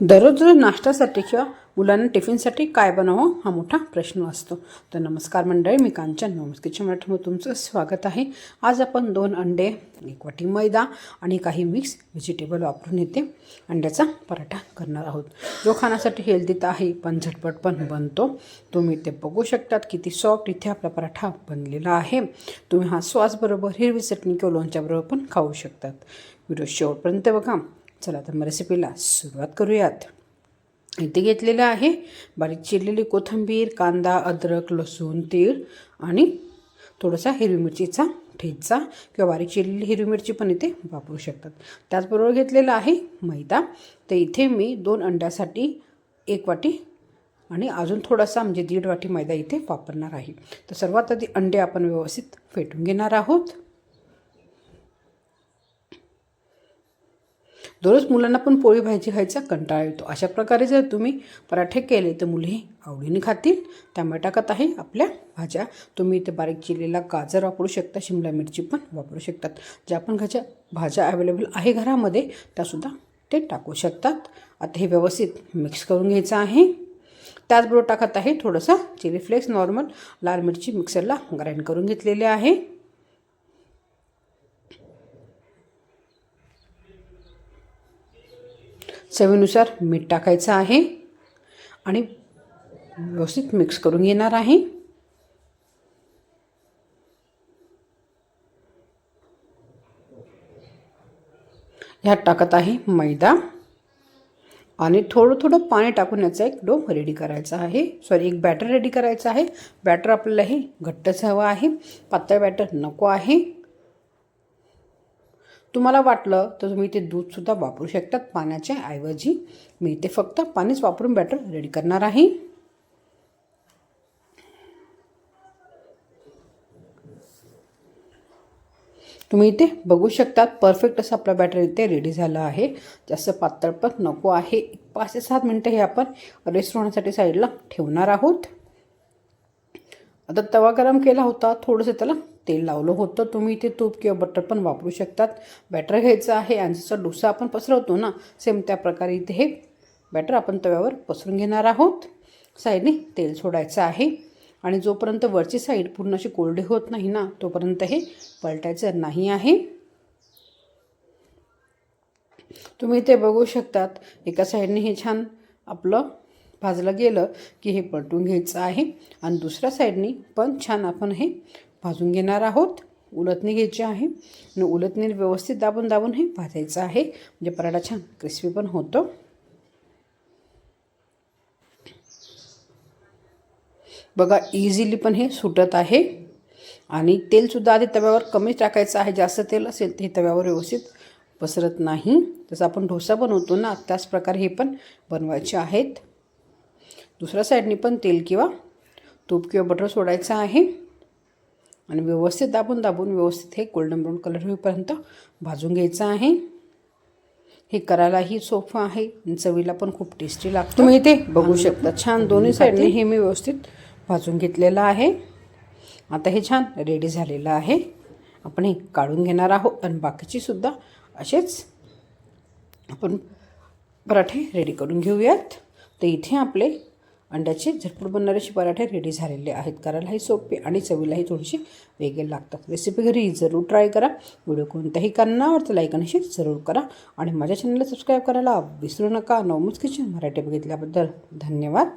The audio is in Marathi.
दररोज नाश्त्यासाठी किंवा मुलांना टिफिनसाठी काय बनवावं हा मोठा प्रश्न असतो. तर नमस्कार मंडळी मी कांचन नमस् किचन मराठीमध्ये तुमचं स्वागत आहे. आज आपण दोन अंडे एक वाटी मैदा आणि काही मिक्स व्हेजिटेबल वापरून येते. अंड्याचा पराठा करणार आहोत. जो खाण्यासाठी हेल्दी तर आहे पण झटपट पण बनतो. तुम्ही ते बघू शकतात किती सॉफ्ट इथे आपला पराठा बनलेला आहे. तुम्ही हा सॉसबरोबर हिरवी चटणी किंवा लोणच्याबरोबर पण खाऊ शकतात. व्हिडिओ शेवटपर्यंत बघा. चला तर मग रेसिपीला सुरुवात करूयात. इथे घेतलेलं आहे बारीक चिरलेली कोथिंबीर कांदा अद्रक लसूण तीळ आणि थोडासा हिरवी मिरचीचा ठेचा किंवा बारीक चिरलेली हिरवी मिरची पण इथे वापरू शकतात. त्याचबरोबर घेतलेला आहे मैदा. तर इथे मी दोन अंड्यासाठी एक वाटी आणि अजून थोडासा म्हणजे दीड वाटी मैदा इथे वापरणार आहे. तर सर्वात आधी अंडे आपण व्यवस्थित फेटून घेणार आहोत. दररोज मुलांना पण पोळी भाजी खायचा कंटाळा येतो. अशा प्रकारे जर तुम्ही पराठे केले तर मुले आवडीने खातील. त्यामुळे टाकत आहे आपल्या भाज्या. तुम्ही इथे बारीक चिरलेला गाजर वापरू शकता शिमला मिरची पण वापरू शकतात. ज्या पण घरच्या भाज्या अवेलेबल आहे घरामध्ये त्यासुद्धा ते टाकू शकतात. आता हे व्यवस्थित मिक्स करून घ्यायचं आहे. त्याचबरोबर टाकत आहे थोडंसं चिली फ्लेक्स नॉर्मल लाल मिरची मिक्सरला ग्राइंड करून घेतलेले आहे. चवीनुसार मीठ टाकायचं आहे. आणि व्यवस्थित मिक्स करून घेणार आहे. ह्यात टाकत आहे मैदा. आणि थोडं थोडं पाणी टाकून याचा एक डो रेडी करायचा आहे. सॉरी एक बॅटर रेडी करायचं आहे. बॅटर आपल्याला हे घट्टच हवं आहे. पातळ बॅटर नको आहे. तुम्हाला वाटलं तर तुम्ही ते दूधसुद्धा वापरू शकतात. पाण्याच्या ऐवजी मी ते फक्त पाणीच वापरून बॅटर रेडी करणार आहे. तुम्ही इथे बघू शकतात परफेक्ट असं आपला बॅटर इथे रेडी झालं आहे. जास्त पातळ पण नको आहे. एक पाच ते सात मिनटं हे आपण रेस्ट होण्यासाठी साईडला ठेवणार आहोत. आता तवा गरम केला होता थोडंसं त्याला तेल लावलं होतं. तुम्ही इथे तूप किंवा बटर पण वापरू शकतात. बॅटर घ्यायचं आहे आणि जसं डोसा आपण पसरवतो ना सेम त्या प्रकारे इथे हे बॅटर आपण तव्यावर पसरून घेणार आहोत. साईडने तेल सोडायचं आहे. आणि जोपर्यंत वरची साईड पूर्ण अशी कोरडी होत नाही ना तोपर्यंत हे पलटायचं नाही आहे. तुम्ही इथे बघू शकतात एका साईडने हे छान आपलं भाजलं गेलं की हे पलटून घ्यायचं आहे. आणि दुसऱ्या साईडनी पण छान आपण हे भाजून घेणार आहोत. उलटणी घ्यायची आहे. आणि उलटणी व्यवस्थित दाबून दाबून हे भाजायचं आहे. म्हणजे पराठा छान क्रिस्पी पण होतो. बघा इझिली पण हे सुटत आहे. आणि तेलसुद्धा आधी तव्यावर कमी टाकायचं आहे. जास्त तेल असेल ते तव्यावर व्यवस्थित पसरत नाही. जसं आपण डोसा बनवतो ना त्याच प्रकारे हे पण बनवायचे आहेत. दुसऱ्या साईडने पण तेल किंवा तूप किंवा बटर सोडायचं आहे. आणि व्यवस्थित दाबून दाबून व्यवस्थित हे गोल्डन ब्राऊन कलर होईपर्यंत भाजून घ्यायचं आहे. हे करायलाही सोपं आहे. चवीला पण खूप टेस्टी लागतं. तुम्ही इथे बघू शकता छान दोन्ही साईडने हे मी व्यवस्थित भाजून घेतलेलं आहे. आता हे छान रेडी झालेलं आहे. आपण हे काढून घेणार आहोत आणि बाकीची सुद्धा असेच आपण पराठे रेडी करून घेऊयात. तर इथे आपले अंड्याचे झटपट बनणारे असे पराठे रेडी झालेले आहेत. करायलाही सोपे आणि चवीलाही थोडीशी वेगळे लागतात. रेसिपी घरी जरूर ट्राय करा. व्हिडिओ कोणत्याही कारणावर तर लाईक आणि शेअर जरूर करा. आणि माझ्या चॅनलला सबस्क्राईब करायला विसरू नका. नवमुच किचन मराठी बघितल्याबद्दल धन्यवाद.